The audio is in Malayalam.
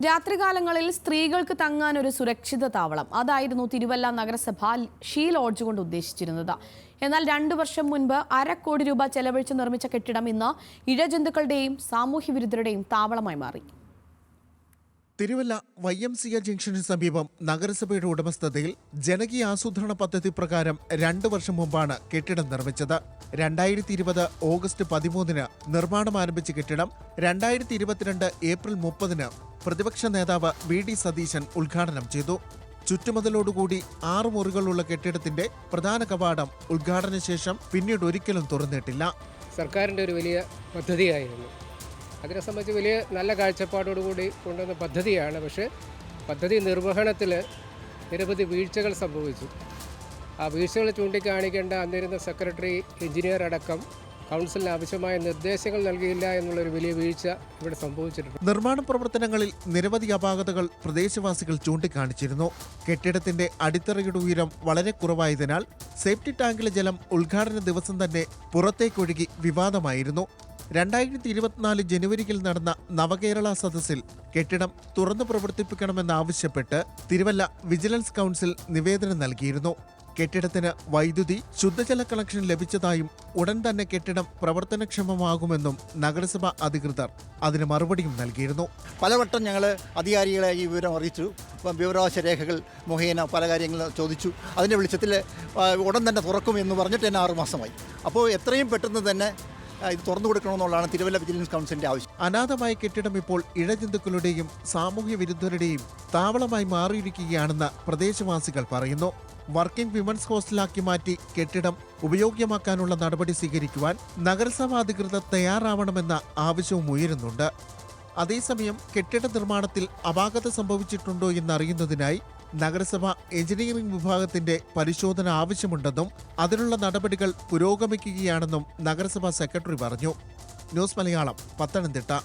രാത്രികാലങ്ങളിൽ സ്ത്രീകൾക്ക് തങ്ങാൻ ഒരു സുരക്ഷിത താവളം. അതായിരുന്നു തിരുവല്ല നഗരസഭ ഷീ ലോഡ്ജ് കൊണ്ട് ഉദ്ദേശിച്ചിരുന്നത്. എന്നാൽ രണ്ടു വർഷം മുൻപ് അരക്കോടി കോടി രൂപ ചെലവഴിച്ച് നിർമ്മിച്ച കെട്ടിടം ഇന്ന് ഇഴജന്തുക്കളുടെയും സാമൂഹ്യ വിരുദ്ധരുടെയും താവളമായി മാറി. Thiruvalla Y M C A junction സമീപം നഗരസഭയുടെ ഉടമസ്ഥതയിൽ ജനകീയ ആസൂത്രണ പദ്ധതി പ്രകാരം രണ്ടു വർഷം മുമ്പാണ് കെട്ടിടം നിർമ്മിച്ചത്. രണ്ടായിരത്തി ഇരുപത് ഓഗസ്റ്റ് പതിമൂന്നിന് നിർമ്മാണം ആരംഭിച്ച കെട്ടിടം രണ്ടായിരത്തി ഇരുപത്തിരണ്ട് ഏപ്രിൽ മുപ്പതിന് പ്രതിപക്ഷ നേതാവ് വി ഡി സതീശൻ ഉദ്ഘാടനം ചെയ്തു. ചുറ്റുമതിലോടുകൂടി ആറ് മുറികളുള്ള കെട്ടിടത്തിന്റെ പ്രധാന കവാടം ഉദ്ഘാടന ശേഷം പിന്നീട് ഒരിക്കലും തുറന്നിട്ടില്ല. സർക്കാരിന്റെ ഒരു വലിയ പദ്ധതിയായിരുന്നു. അതിനെ സംബന്ധിച്ച് വലിയ നല്ല കാഴ്ചപ്പാടോടുകൂടി കൊണ്ടുവന്ന പദ്ധതിയാണ്. പക്ഷേ പദ്ധതി നിർവഹണത്തിൽ നിരവധി വീഴ്ചകൾ സംഭവിച്ചു. ആ വീഴ്ചകൾ ചൂണ്ടിക്കാണിക്കേണ്ട അന്നിരുന്ന സെക്രട്ടറി എഞ്ചിനീയർ അടക്കം കൗൺസിലിന് ആവശ്യമായ നിർദ്ദേശങ്ങൾ നൽകിയില്ല എന്നുള്ളൊരു വലിയ വീഴ്ച ഇവിടെ സംഭവിച്ചിട്ടുണ്ട്. നിർമ്മാണ പ്രവർത്തനങ്ങളിൽ നിരവധി അപാകതകൾ പ്രദേശവാസികൾ ചൂണ്ടിക്കാണിച്ചിരുന്നു. കെട്ടിടത്തിന്റെ അടിത്തറയുടെ ഉയരം വളരെ കുറവായതിനാൽ സേഫ്റ്റി ടാങ്കിലെ ജലം ഉദ്ഘാടന ദിവസം തന്നെ പുറത്തേക്കൊഴുകി വിവാദമായിരുന്നു. രണ്ടായിരത്തി ഇരുപത്തിനാല് ജനുവരിയിൽ നടന്ന നവകേരള സദസ്സിൽ കെട്ടിടം തുറന്നു പ്രവർത്തിപ്പിക്കണമെന്നാവശ്യപ്പെട്ട് തിരുവല്ല വിജിലൻസ് കൗൺസിൽ നിവേദനം നൽകിയിരുന്നു. കെട്ടിടത്തിന് വൈദ്യുതി ശുദ്ധജല കണക്ഷൻ ലഭിച്ചതായും ഉടൻ തന്നെ കെട്ടിടം പ്രവർത്തനക്ഷമമാകുമെന്നും നഗരസഭ അധികൃതർ അതിന് മറുപടിയും നൽകിയിരുന്നു. പലവട്ടം ഞങ്ങൾ അധികാരികളെ ഈ വിവരം അറിയിച്ചു. വിവരാവകാശ രേഖകൾ മുഖേന പല കാര്യങ്ങൾ ചോദിച്ചു. അതിന്റെ വെളിച്ചത്തിൽ ഉടൻ തന്നെ തുറക്കും എന്ന് പറഞ്ഞിട്ട് തന്നെ ആറുമാസമായി. അപ്പോൾ എത്രയും പെട്ടെന്ന് തന്നെ ഇത് തുറന്നു കൊടുക്കണമെന്നുള്ളതാണ് തിരുവല്ല വിജിലൻസ് കൗൺസിലിന്റെ ആവശ്യം. അനാഥമായ കെട്ടിടം ഇപ്പോൾ ഇഴജന്തുക്കളുടെയും സാമൂഹ്യ വിരുദ്ധരുടെയും താവളമായി മാറിയിരിക്കുകയാണെന്ന് പ്രദേശവാസികൾ പറയുന്നു. വർക്കിംഗ് വിമൻസ് ഹോസ്റ്റലാക്കി മാറ്റി കെട്ടിടം ഉപയോഗ്യമാക്കാനുള്ള നടപടി സ്വീകരിക്കുവാൻ നഗരസഭാ അധികൃതർ തയ്യാറാവണമെന്ന ആവശ്യവും ഉയരുന്നുണ്ട്. അതേസമയം കെട്ടിട നിർമ്മാണത്തിൽ അപാകത സംഭവിച്ചിട്ടുണ്ടോ എന്നറിയുന്നതിനായി നഗരസഭ എഞ്ചിനീയറിംഗ് വിഭാഗത്തിന്റെ പരിശോധന ആവശ്യമുണ്ടെന്നും അതിനുള്ള നടപടികൾ പുരോഗമിക്കുകയാണെന്നും നഗരസഭാ സെക്രട്ടറി പറഞ്ഞു. ന്യൂസ് മലയാളം പത്തനംതിട്ട.